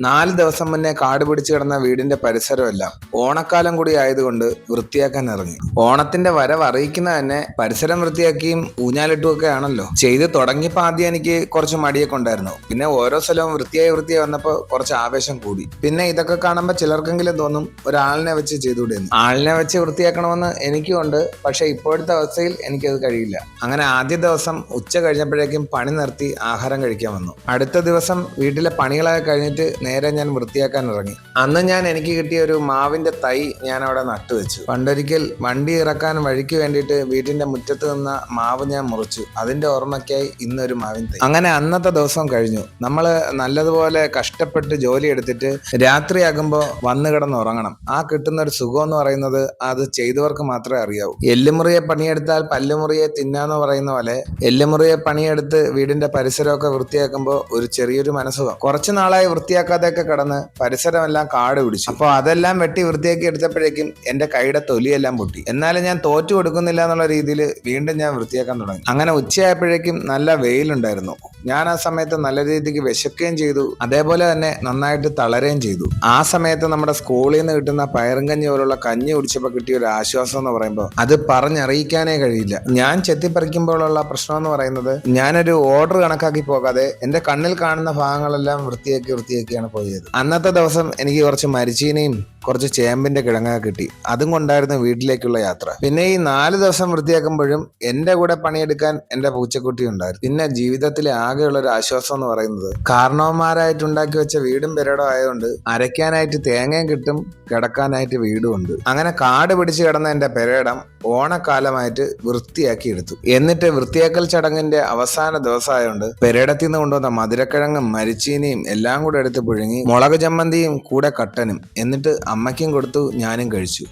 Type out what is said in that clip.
നാല് ദിവസം മുന്നേ കാട് പിടിച്ചു കിടന്ന വീടിന്റെ പരിസരമെല്ലാം ഓണക്കാലം കൂടി ആയതുകൊണ്ട് വൃത്തിയാക്കാൻ ഇറങ്ങി. ഓണത്തിന്റെ വരവ് അറിയിക്കുന്ന തന്നെ പരിസരം വൃത്തിയാക്കിയും ഊഞ്ഞാലിട്ടുമൊക്കെ ആണല്ലോ ചെയ്ത് തുടങ്ങിയപ്പോൾ ആദ്യം എനിക്ക് കുറച്ച് മടിയൊക്കെ ഉണ്ടായിരുന്നു. പിന്നെ ഓരോ സ്ഥലവും വൃത്തിയായി വൃത്തിയായി വന്നപ്പോൾ കുറച്ച് ആവേശം കൂടി. പിന്നെ ഇതൊക്കെ കാണുമ്പോൾ ചിലർക്കെങ്കിലും തോന്നും ഒരാളിനെ വെച്ച് ചെയ്തുകൂടെ. ആളിനെ വെച്ച് വൃത്തിയാക്കണമെന്ന് എനിക്കും ഉണ്ട്. പക്ഷെ ഇപ്പോഴത്തെ അവസ്ഥയിൽ എനിക്കത് കഴിയില്ല. അങ്ങനെ ആദ്യ ദിവസം ഉച്ച കഴിഞ്ഞപ്പോഴേക്കും പണി നിർത്തി ആഹാരം കഴിക്കാൻ വന്നു. അടുത്ത ദിവസം വീട്ടിലെ പണികളൊക്കെ കഴിഞ്ഞിട്ട് നേരെ ഞാൻ വൃത്തിയാക്കാൻ ഇറങ്ങി. അന്ന് ഞാൻ എനിക്ക് കിട്ടിയ ഒരു മാവിന്റെ തൈ ഞാൻ അവിടെ നട്ടുവെച്ചു പണ്ടൊരിക്കൽ വണ്ടി ഇറക്കാൻ വഴിക്ക് വേണ്ടിയിട്ട് വീട്ടിന്റെ മുറ്റത്ത് നിന്ന മാവ് ഞാൻ മുറിച്ചു. അതിന്റെ ഓർമ്മയ്ക്കായി ഇന്നൊരു മാവിൻ തൈ. അങ്ങനെ അന്നത്തെ ദിവസം കഴിഞ്ഞു. നമ്മൾ നല്ലതുപോലെ കഷ്ടപ്പെട്ട് ജോലി എടുത്തിട്ട് രാത്രിയാകുമ്പോൾ വന്നു കിടന്ന് ഉറങ്ങണം. ആ കിട്ടുന്ന ഒരു സുഖം എന്ന് പറയുന്നത് അത് ചെയ്തവർക്ക് മാത്രമേ അറിയാവൂ. എല്ലുമുറിയെ പണിയെടുത്താൽ പല്ലുമുറിയെ തിന്നാന്ന് പറയുന്ന പോലെ എല്ലുമുറിയെ പണിയെടുത്ത് വീടിന്റെ പരിസരമൊക്കെ വൃത്തിയാക്കുമ്പോൾ ഒരു ചെറിയൊരു മനസ്സുഖം. കുറച്ചു നാളായി വൃത്തിയാക്കാതെയൊക്കെ കിടന്ന് പരിസരമെല്ലാം കാട് പിടിച്ചു. അപ്പോൾ അതെല്ലാം വെട്ടി വൃത്തിയാക്കി എടുത്തപ്പോഴേക്കും എന്റെ കൈയുടെ തൊലിയെല്ലാം പൊട്ടി. എന്നാലും ഞാൻ തോറ്റു കൊടുക്കുന്നില്ല എന്നുള്ള രീതിയിൽ വീണ്ടും ഞാൻ വൃത്തിയാക്കാൻ തുടങ്ങി. അങ്ങനെ ഉച്ചയായപ്പോഴേക്കും നല്ല വെയിലുണ്ടായിരുന്നു. ഞാൻ ആ സമയത്ത് നല്ല രീതിക്ക് വിശക്കുകയും ചെയ്തു. അതേപോലെ തന്നെ നന്നായിട്ട് തളരുകയും ചെയ്തു. ആ സമയത്ത് നമ്മുടെ സ്കൂളിൽ നിന്ന് കിട്ടുന്ന പയറും കഞ്ഞി പോലുള്ള കഞ്ഞി കുടിച്ചപ്പോൾ കിട്ടിയ ഒരു ആശ്വാസം എന്ന് പറയുമ്പോൾ അത് പറഞ്ഞറിയിക്കാനേ കഴിയില്ല. ഞാൻ ചെത്തിപ്പറിക്കുമ്പോഴുള്ള പ്രശ്നം എന്ന് പറയുന്നത് ഞാനൊരു ഓർഡർ കണക്കാക്കി പോകാതെ എന്റെ കണ്ണിൽ കാണുന്ന ഭാഗങ്ങളെല്ലാം വൃത്തിയാക്കി വൃത്തിയാക്കിയാണ് പോയത്. അന്നത്തെ ദിവസം എനിക്ക് കുറച്ച് മരിച്ചീനയും കുറച്ച് ചേമ്പിന്റെ കിഴങ്ങ കിട്ടി. അതും കൊണ്ടായിരുന്നു വീട്ടിലേക്കുള്ള യാത്ര. പിന്നെ ഈ നാല് ദിവസം വൃത്തിയാക്കുമ്പോഴും എന്റെ കൂടെ പണിയെടുക്കാൻ എന്റെ പൂച്ചക്കുട്ടി ഉണ്ടായിരുന്നു. പിന്നെ ജീവിതത്തിലെ ആകെയുള്ള ഒരു ആശ്വാസം എന്ന് പറയുന്നത്. കാരണവന്മാരായിട്ട് ഉണ്ടാക്കി വെച്ച വീടും പെരടോ ആയതുകൊണ്ട് അരയ്ക്കാനായിട്ട് തേങ്ങയും കിട്ടും കിടക്കാനായിട്ട് വീടും ഉണ്ട്. അങ്ങനെ കാട് പിടിച്ച് കിടന്ന എന്റെ പെരയിടം ഓണക്കാലമായിട്ട് വൃത്തിയാക്കി എടുത്തു. എന്നിട്ട് വൃത്തിയാക്കൽ ചടങ്ങിന്റെ അവസാന ദിവസമായതുകൊണ്ട് പെരയിടത്തിൽ നിന്ന് കൊണ്ടുവന്ന മധുരക്കിഴങ്ങും മരിച്ചീനിയും എല്ലാം കൂടെ എടുത്ത് പുഴുങ്ങി മുളക് ചമ്മന്തിയും കൂടെ കട്ടനും. എന്നിട്ട് അമ്മയ്ക്കും കൊടുത്തു ഞാനും കഴിച്ചു.